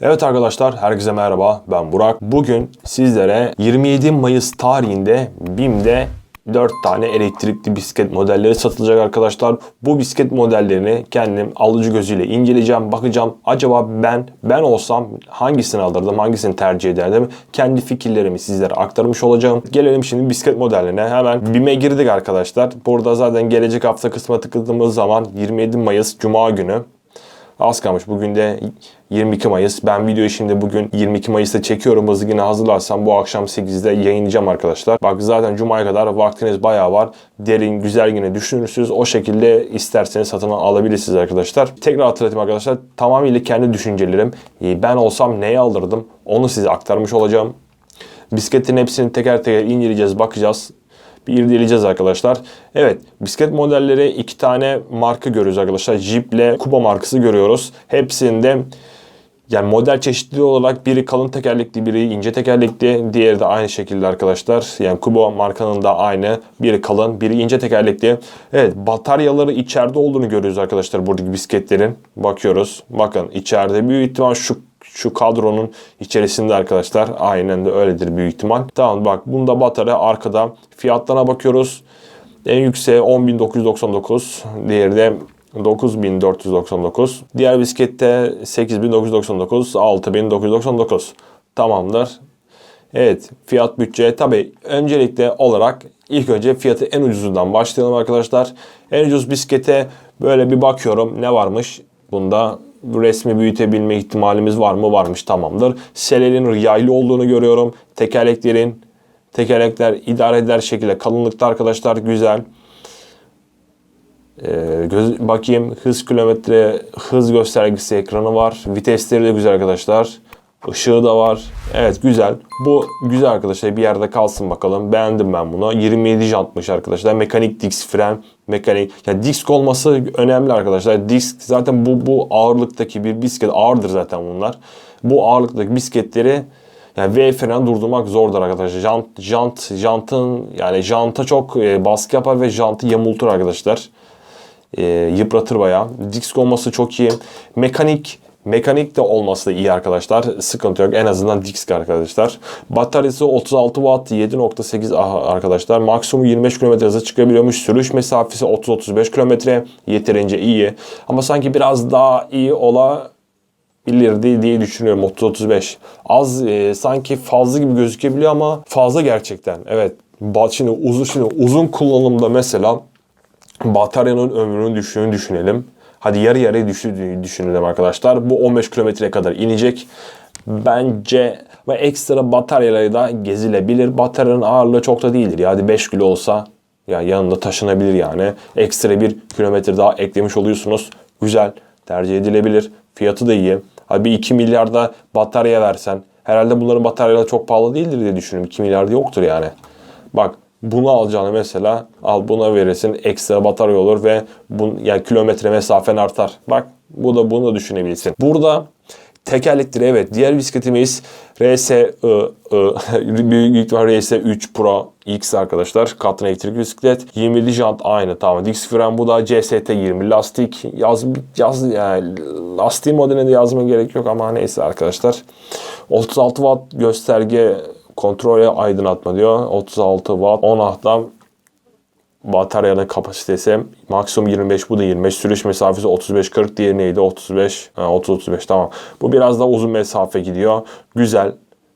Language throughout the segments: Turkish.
Evet arkadaşlar herkese merhaba. Ben Burak. Bugün sizlere 27 Mayıs tarihinde BİM'de 4 tane elektrikli bisiklet modelleri satılacak arkadaşlar. Bu bisiklet modellerini kendim alıcı gözüyle inceleyeceğim, bakacağım. Acaba ben ben olsam hangisini alırdım, hangisini tercih ederdim? Kendi fikirlerimi sizlere aktarmış olacağım. Gelelim şimdi bisiklet modellerine. Hemen BİM'e girdik arkadaşlar. Burada zaten gelecek hafta kısmına tıkladığımız zaman 27 Mayıs Cuma günü Az kalmış. Bugün de 22 Mayıs. Ben videoyu şimdi bugün 22 Mayıs'ta çekiyorum. Hızlı yine hazırlarsam bu akşam 8'de yayınlayacağım arkadaşlar. Bak zaten Cuma'ya kadar vaktiniz bayağı var. Derin, güzel yine düşünürsünüz. O şekilde isterseniz satın alabilirsiniz arkadaşlar. Tekrar hatırlatayım arkadaşlar. Tamamıyla kendi düşüncelerim. Ee, Ben olsam neyi alırdım? Onu size aktarmış olacağım. Bisikletin hepsini teker teker inceleyeceğiz, bakacağız. Bir irdeleyeceğiz arkadaşlar. Evet, bisiklet modelleri iki tane marka görüyoruz arkadaşlar. Jeep ile Kuba markası görüyoruz. Hepsinde yani model çeşitliliği olarak biri kalın tekerlekli, biri ince tekerlekli. Diğeri de aynı şekilde arkadaşlar. Yani Kuba markanın da aynı. Biri kalın, biri ince tekerlekli. Evet, bataryaları içeride olduğunu görüyoruz arkadaşlar buradaki bisikletlerin. Bakıyoruz. Bakın içeride büyük ihtimal şu şu kadronun içerisinde arkadaşlar. Aynen de öyledir büyük ihtimal. Tamam bak bunda batarya arkada. Fiyatlarına bakıyoruz. En yükseği 10.999. Diğeri de 9499. Diğer bisiklette 8999, 6999. Tamamdır. Evet fiyat bütçe tabi öncelikle olarak ilk önce fiyatı en ucuzundan başlayalım arkadaşlar. En ucuz bisiklete böyle bir bakıyorum ne varmış bunda bu resmi büyütebilme ihtimalimiz var mı? Varmış tamamdır. Selelin yaylı olduğunu görüyorum. Tekerleklerin tekerlekler idare eder şekilde kalınlıkta arkadaşlar güzel. Ee, göz, bakayım hız kilometre hız göstergesi ekranı var. Vitesleri de güzel arkadaşlar. Işığı da var. Evet güzel. Bu güzel arkadaşlar. Bir yerde kalsın bakalım. Beğendim ben bunu. 27 jantmış arkadaşlar. Mekanik disk fren. Mekanik. Ya disk olması önemli arkadaşlar. Disk zaten bu bu ağırlıktaki bir bisiklet ağırdır zaten bunlar. Bu ağırlıktaki bisikletleri yani V fren durdurmak zordur arkadaşlar. Jant, jant, jantın yani janta çok e, baskı yapar ve jantı yamultur arkadaşlar. E, yıpratır bayağı. Disk olması çok iyi. Mekanik Mekanik de olması da iyi arkadaşlar. Sıkıntı yok. En azından disk arkadaşlar. Bataryası 36 watt 7.8 arkadaşlar. Maksimum 25 km hıza çıkabiliyormuş. Sürüş mesafesi 30-35 km. Yeterince iyi. Ama sanki biraz daha iyi olabilirdi diye düşünüyorum 30-35. Az e, sanki fazla gibi gözükebiliyor ama fazla gerçekten. Evet. Şimdi uzun şimdi uzun kullanımda mesela bataryanın ömrünün düştüğünü düşünelim. Hadi yarı yarıya düşürdüğünü düşünelim arkadaşlar. Bu 15 kilometreye kadar inecek. Bence ve ekstra bataryaları da gezilebilir. Bataryanın ağırlığı çok da değildir. Ya hadi 5 kilo olsa ya yanında taşınabilir yani. Ekstra bir kilometre daha eklemiş oluyorsunuz. Güzel. Tercih edilebilir. Fiyatı da iyi. Bir 2 milyarda batarya versen. Herhalde bunların bataryaları çok pahalı değildir diye düşünüyorum. 2 milyarda yoktur yani. Bak bunu alacağını mesela al buna verirsin ekstra batarya olur ve bun, yani kilometre mesafen artar. Bak bu da bunu da düşünebilirsin. Burada tekerlekleri evet diğer bisikletimiz RS büyük ihtimal RS 3 Pro X arkadaşlar. Katın elektrik bisiklet. 27 jant aynı tamam. Disk fren bu da CST 20 lastik. Yaz, yaz yani lastiğin modeline de yazma gerek yok ama neyse arkadaşlar. 36 watt gösterge kontrole aydınlatma diyor. 36 watt 10 ahtam bataryanın kapasitesi. Maksimum 25 bu da 25 sürüş mesafesi 35-40 diğeri neydi? 35 30-35 tamam. Bu biraz daha uzun mesafe gidiyor. Güzel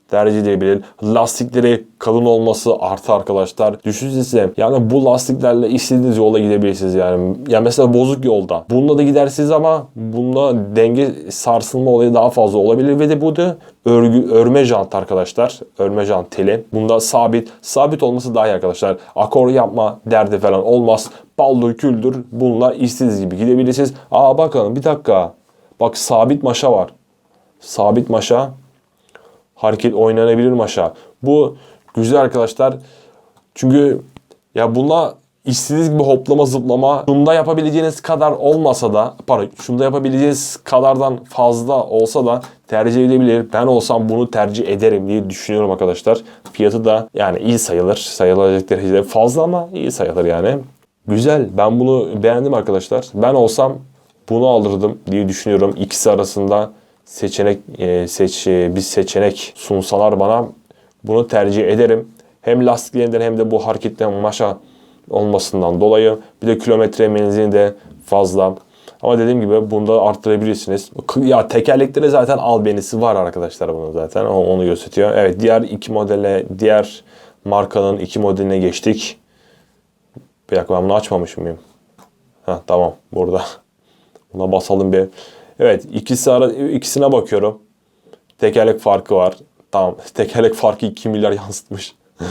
tercih edilebilir. Lastikleri kalın olması artı arkadaşlar. Düşünsenize yani bu lastiklerle istediğiniz yola gidebilirsiniz yani. Ya mesela bozuk yolda. Bununla da gidersiniz ama bunda denge sarsılma olayı daha fazla olabilir ve de bu da örgü, örme jant arkadaşlar. Örme jant teli. Bunda sabit. Sabit olması daha iyi arkadaşlar. Akor yapma derdi falan olmaz. Baldır küldür. Bununla istediğiniz gibi gidebilirsiniz. Aa bakalım bir dakika. Bak sabit maşa var. Sabit maşa hareket oynanabilir maşa. Bu güzel arkadaşlar. Çünkü ya buna istediğiniz gibi hoplama zıplama şunda yapabileceğiniz kadar olmasa da pardon şunda yapabileceğiniz kadardan fazla olsa da tercih edebilir. Ben olsam bunu tercih ederim diye düşünüyorum arkadaşlar. Fiyatı da yani iyi sayılır. Sayılacak derecede fazla ama iyi sayılır yani. Güzel. Ben bunu beğendim arkadaşlar. Ben olsam bunu alırdım diye düşünüyorum. İkisi arasında seçenek e, seç e, bir seçenek sunsalar bana bunu tercih ederim. Hem lastiklerinden hem de bu hareketli maşa olmasından dolayı bir de kilometre menzili de fazla. Ama dediğim gibi bunda arttırabilirsiniz. Ya tekerlekleri zaten albenisi var arkadaşlar bunun zaten. Onu gösteriyor. Evet diğer iki modele, diğer markanın iki modeline geçtik. Bir dakika ben bunu açmamış mıyım? Ha tamam burada. Buna basalım bir. Evet ikisi ara, ikisine bakıyorum. Tekerlek farkı var. Tamam tekerlek farkı 2 milyar yansıtmış.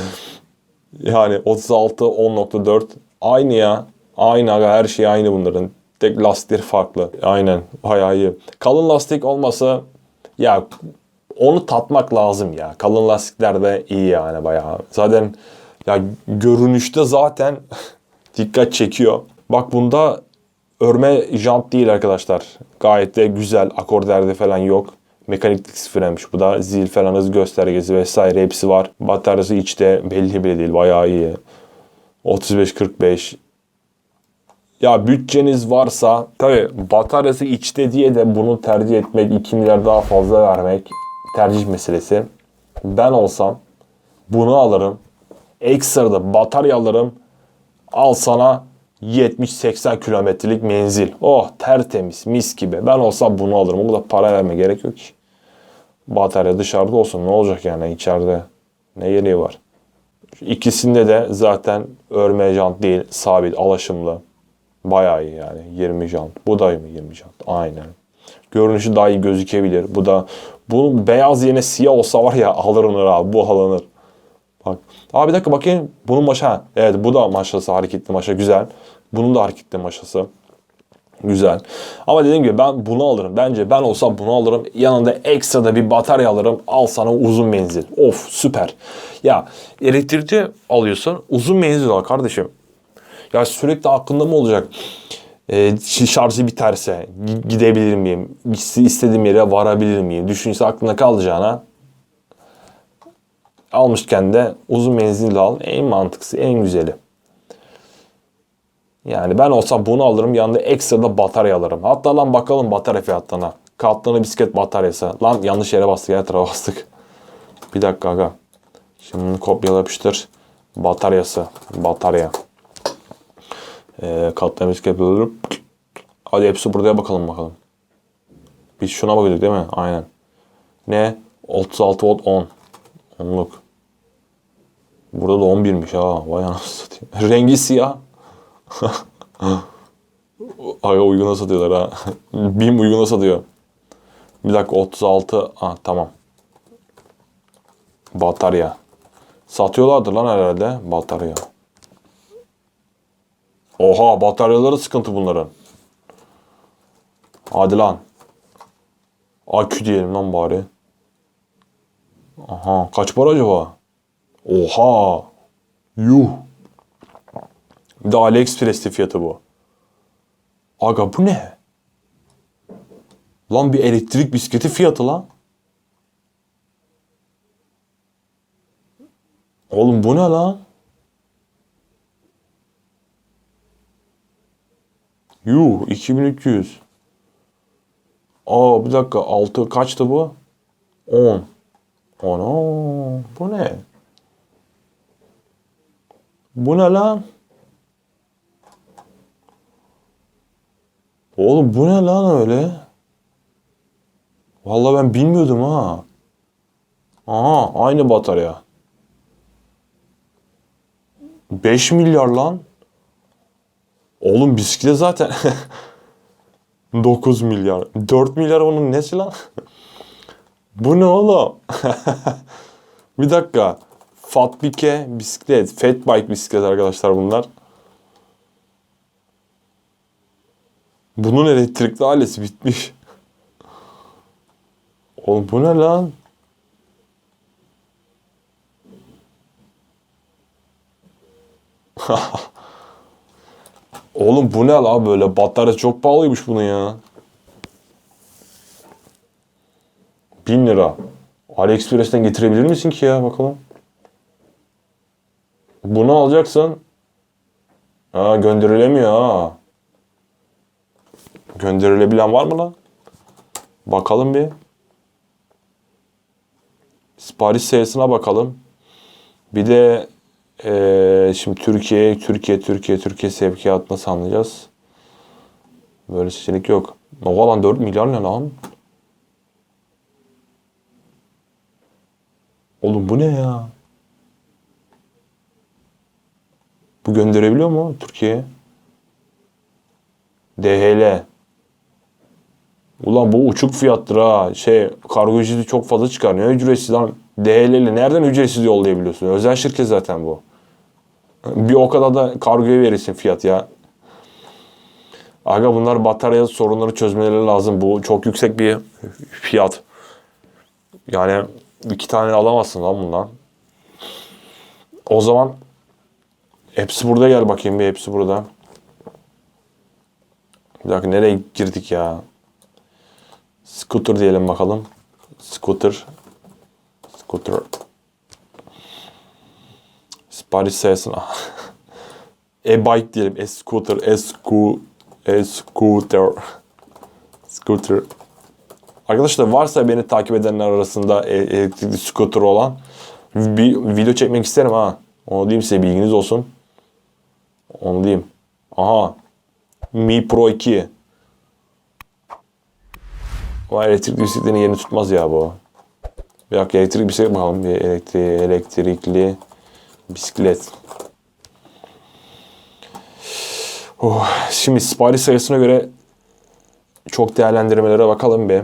yani 36 10.4 aynı ya. Aynı aga her şey aynı bunların. Tek lastikleri farklı. Aynen bayağı iyi. Kalın lastik olmasa ya onu tatmak lazım ya. Kalın lastikler de iyi yani bayağı. Zaten ya görünüşte zaten dikkat çekiyor. Bak bunda örme jant değil arkadaşlar. Gayet de güzel. Akorderde falan yok. Mekanik disk frenmiş bu da. Zil falan hız göstergesi vesaire hepsi var. Bataryası içte belli bile değil. Bayağı iyi. 35-45 ya bütçeniz varsa tabi bataryası içte diye de bunu tercih etmek 2 milyar daha fazla vermek tercih meselesi. Ben olsam bunu alırım. Ekstra da batarya alırım. Al sana 70-80 kilometrelik menzil. Oh tertemiz mis gibi. Ben olsam bunu alırım. O kadar para verme gerek yok ki. Batarya dışarıda olsun ne olacak yani içeride. Ne gereği var. İkisinde de zaten örme jant değil sabit alaşımlı. Bayağı iyi yani 20 jant. Bu da mı 20 jant? Aynen. Görünüşü daha iyi gözükebilir. Bu da bunun beyaz yerine siyah olsa var ya alınır abi bu alınır. Bak. Abi bir dakika bakayım. Bunun maşa. Evet bu da maşası hareketli maşa güzel. Bunun da hareketli maşası. Güzel. Ama dediğim gibi ben bunu alırım. Bence ben olsam bunu alırım. Yanında ekstra da bir batarya alırım. Al sana uzun menzil. Of süper. Ya elektrikli alıyorsun. Uzun menzil al kardeşim. Ya sürekli aklında mı olacak? Ee, şarjı biterse gi- gidebilir miyim? İstediğim yere varabilir miyim? Düşünse aklına kalacağına almışken de uzun menzilli al. En mantıklısı, en güzeli. Yani ben olsam bunu alırım. Yanında ekstra da batarya alırım. Hatta lan bakalım batarya fiyatlarına. Katlanı bisiklet bataryası. Lan yanlış yere bastık. Ya tarafa bastık. Bir dakika aga. Şimdi bunu kopyala yapıştır. Bataryası. Batarya. Ee, katlanı bisiklet bölürüm. Hadi hepsi buraya bakalım bakalım. Biz şuna bakıyorduk değil mi? Aynen. Ne? 36 volt 10. Onluk. Burada da 11'miş ha. Vay anasını satayım. Rengi siyah. Aga uyguna satıyorlar ha. BİM uyguna satıyor. Bir dakika 36. Ah tamam. Batarya. Satıyorlardır lan herhalde batarya. Oha bataryaları sıkıntı bunların. Hadi lan. Akü diyelim lan bari. Aha kaç para acaba? Oha. Yuh. Bir de AliExpress'te fiyatı bu. Aga bu ne? Lan bir elektrik bisikleti fiyatı lan. Oğlum bu ne lan? Yuh 2300. Aa bir dakika 6 kaçtı bu? 10. Ana bu ne? Bu ne lan? Oğlum bu ne lan öyle? Vallahi ben bilmiyordum ha. Aha aynı batarya. 5 milyar lan. Oğlum bisiklet zaten 9 milyar. 4 milyar onun nesi lan? Bu ne oğlum? Bir dakika. Fatbike bisiklet. Fat bike bisiklet arkadaşlar bunlar. Bunun elektrikli ailesi bitmiş. Oğlum bu ne lan? Oğlum bu ne la böyle? Batarya çok pahalıymış bunun ya. 1000 lira. AliExpress'ten getirebilir misin ki ya bakalım. Bunu alacaksın. Ha gönderilemiyor ha. Gönderilebilen var mı lan? Bakalım bir. Sipariş sayısına bakalım. Bir de eee, şimdi Türkiye, Türkiye, Türkiye, Türkiye sevkiyat nasıl anlayacağız? Böyle seçenek yok. Nova lan 4 milyar ne lan? Oğlum bu ne ya? Bu gönderebiliyor mu Türkiye'ye? DHL. Ulan bu uçuk fiyattır ha. Şey kargo ücreti çok fazla çıkar. Ne ücretsiz lan? DHL ile nereden ücretsiz yollayabiliyorsun? Özel şirket zaten bu. Bir o kadar da kargoya verirsin fiyat ya. Aga bunlar batarya sorunları çözmeleri lazım. Bu çok yüksek bir fiyat. Yani iki tane alamazsın lan bundan. O zaman hepsi burada gel bakayım bir hepsi burada. Bir dakika nereye girdik ya? Scooter diyelim bakalım. Scooter. Scooter. Sipariş sayısına. E-bike diyelim. E-scooter. E-scooter. Scooter. Arkadaşlar varsa beni takip edenler arasında elektrikli scooter olan bir video çekmek isterim ha. Onu diyeyim size bilginiz olsun. Onu diyeyim. Aha. Mi Pro 2. Ama elektrikli bisikletin yerini tutmaz ya bu. Bir dakika elektrikli bisiklet bakalım. Bir elektri elektrikli bisiklet. Oh, şimdi sipariş sayısına göre çok değerlendirmelere bakalım bir.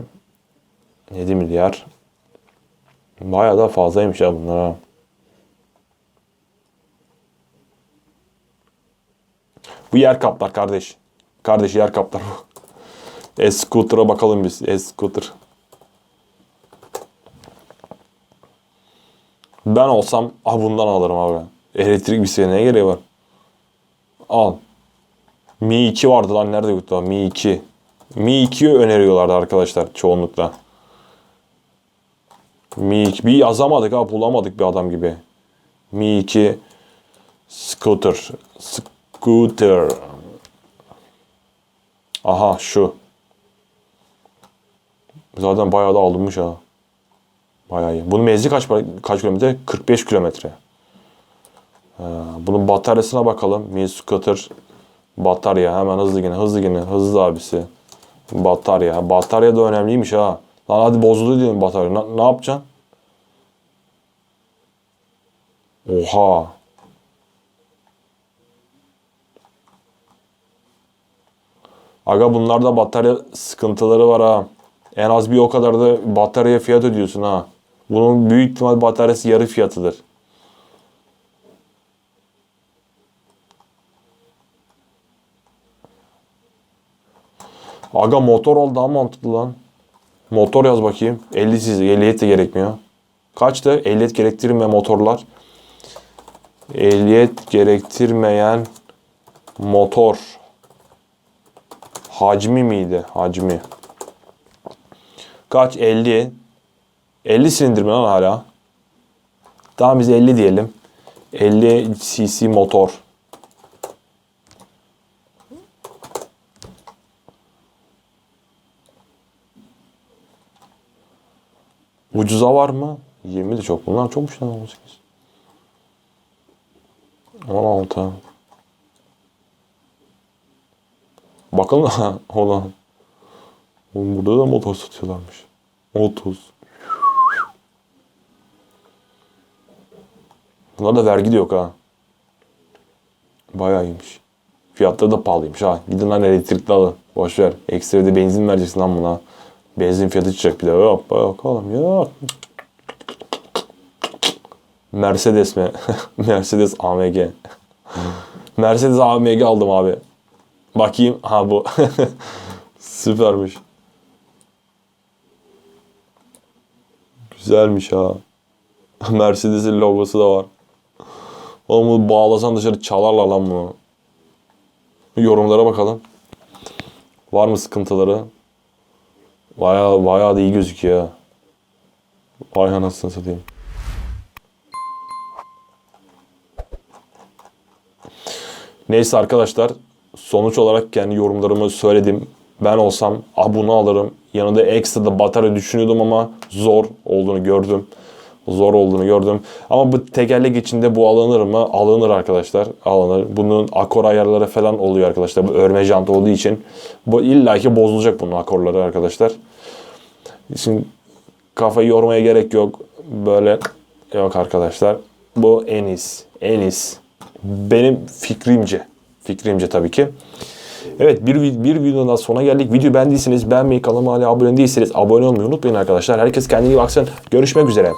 7 milyar. Bayağı da fazlaymış ya bunlar ha. Bu yer kaplar kardeş. Kardeş yer kaplar bu. E-scooter'a bakalım biz. E-scooter. Ben olsam ah bundan alırım abi. Elektrik bisiklete ne gereği var? Al. Mi 2 vardı lan nerede yoktu lan? Mi 2. Mi 2'yi öneriyorlardı arkadaşlar çoğunlukla. Mi 2. Bir yazamadık ha bulamadık bir adam gibi. Mi 2 scooter. Scooter. Aha şu. Zaten bayağı da alınmış ha. Bayağı iyi. Bunun menzili kaç kaç kilometre? 45 kilometre. Ee, Bunun bataryasına bakalım. Mi scooter batarya hemen hızlı yine hızlı yine hızlı abisi. Batarya. Batarya da önemliymiş ha. Lan hadi bozuldu diyelim batarya. Ne, ne yapacaksın? Oha. Aga bunlarda batarya sıkıntıları var ha. En az bir o kadar da batarya fiyat ödüyorsun ha. Bunun büyük ihtimal bataryası yarı fiyatıdır. Aga motor ol daha mantıklı lan. Motor yaz bakayım. 50 siz ehliyet de gerekmiyor. Kaçtı? Ehliyet gerektirmeyen motorlar. Ehliyet gerektirmeyen motor. Hacmi miydi? Hacmi. Kaç? 50. 50 silindir mi lan hala? Tamam biz 50 diyelim. 50 cc motor. Ucuza var mı? 20 de çok. Bunlar çokmuş lan 18. 16. Bakalım olan. Oğlum burada da motor satıyorlarmış. 30. Buna da vergi de yok ha. Bayağı iyiymiş. Fiyatları da pahalıymış ha. Gidin lan elektrikli alın. Boş ver. Ekstra de benzin vereceksin lan buna. Benzin fiyatı çıkacak bir de. Yok oğlum yok. Mercedes mi? Mercedes AMG. Mercedes AMG aldım abi. Bakayım. Ha bu. Süpermiş. Güzelmiş ha. Mercedes'in logosu da var. Oğlum bunu bağlasan dışarı çalarlar lan bunu. Yorumlara bakalım. Var mı sıkıntıları? Bayağı, bayağı da iyi gözüküyor. Vay anasını satayım. Neyse arkadaşlar sonuç olarak kendi yorumlarımı söyledim. Ben olsam ah bunu alırım. Yanında ekstra da batarya düşünüyordum ama zor olduğunu gördüm. Zor olduğunu gördüm. Ama bu tekerlek içinde bu alınır mı? Alınır arkadaşlar. Alınır. Bunun akor ayarları falan oluyor arkadaşlar. Bu örme jant olduğu için. Bu illaki bozulacak bunun akorları arkadaşlar. Şimdi kafayı yormaya gerek yok. Böyle yok arkadaşlar. Bu en iyisi. En iyisi. Benim fikrimce. Fikrimce tabii ki. Evet bir, bir videonun daha sona geldik. Video beğendiyseniz beğenmeyi, kanalıma hala abone değilseniz abone olmayı unutmayın arkadaşlar. Herkes kendine iyi baksın. Görüşmek üzere.